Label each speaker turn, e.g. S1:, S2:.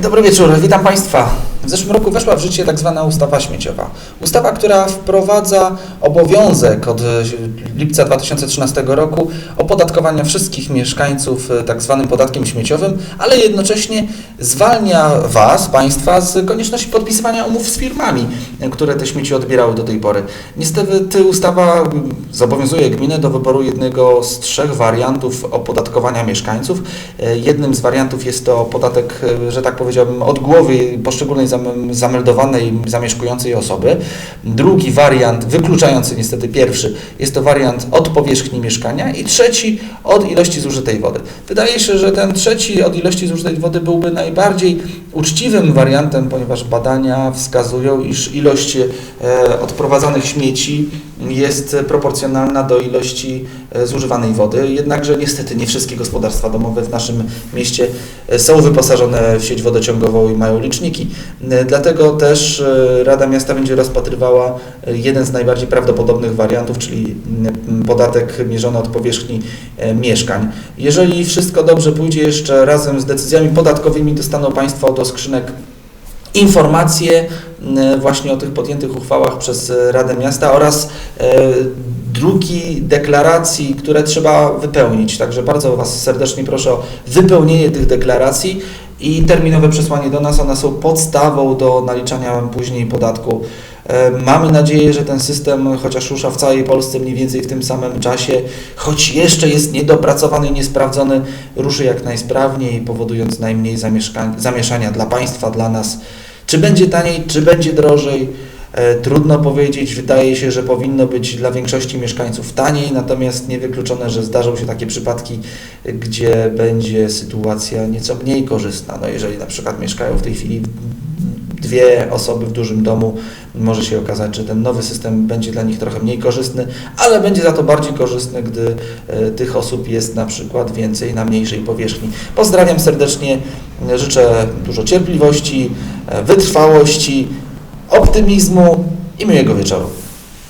S1: Dobry wieczór, witam Państwa. W zeszłym roku weszła w życie tak zwana ustawa śmieciowa. Ustawa, która wprowadza obowiązek od e, lipca 2013 roku opodatkowania wszystkich mieszkańców e, tak zwanym podatkiem śmieciowym, ale jednocześnie zwalnia Was, Państwa, z konieczności podpisywania umów z firmami, e, które te śmieci odbierały do tej pory. Niestety ustawa mm, zobowiązuje gminę do wyboru jednego z trzech wariantów opodatkowania mieszkańców. Jednym z wariantów jest to podatek, że tak powiedziałbym, od głowy poszczególnej zameldowanej zamieszkującej osoby. Drugi wariant, wykluczający niestety pierwszy, jest to wariant od powierzchni mieszkania i trzeci od ilości zużytej wody. Wydaje się, że ten trzeci od ilości zużytej wody byłby najbardziej uczciwym wariantem, ponieważ badania wskazują, iż ilość e, odprowadzanych śmieci jest proporcjonalna do ilości e, zużywanej wody. Jednakże niestety nie wszystkie gospodarstwa domowe w naszym mieście e, są wyposażone w sieć wodociągową i mają liczniki. Dlatego też Rada Miasta będzie rozpatrywała jeden z najbardziej prawdopodobnych wariantów, czyli podatek mierzony od powierzchni mieszkań. Jeżeli wszystko dobrze pójdzie, jeszcze razem z decyzjami podatkowymi dostaną Państwo do skrzynek informacje m, właśnie o tych podjętych uchwałach przez e, Radę Miasta oraz e, druki deklaracji, które trzeba wypełnić. Także bardzo Was serdecznie proszę o wypełnienie tych deklaracji i terminowe przesłanie do nas. One są podstawą do naliczania później podatku. E, Mamy nadzieję, że ten system, chociaż rusza w całej Polsce mniej więcej w tym samym czasie, choć jeszcze jest niedopracowany i niesprawdzony, ruszy jak najsprawniej, powodując najmniej zamieszania dla państwa, dla nas. Czy będzie taniej, czy będzie drożej? E, Trudno powiedzieć. Wydaje się, że powinno być dla większości mieszkańców taniej, natomiast niewykluczone, że zdarzą się takie przypadki, gdzie będzie sytuacja nieco mniej korzystna. No jeżeli na przykład mieszkają w tej chwili dwie osoby w dużym domu, może się okazać, że ten nowy system będzie dla nich trochę mniej korzystny, ale będzie za to bardziej korzystny, gdy e, tych osób jest na przykład więcej na mniejszej powierzchni. Pozdrawiam serdecznie, życzę dużo cierpliwości, e, wytrwałości, optymizmu i miłego wieczoru.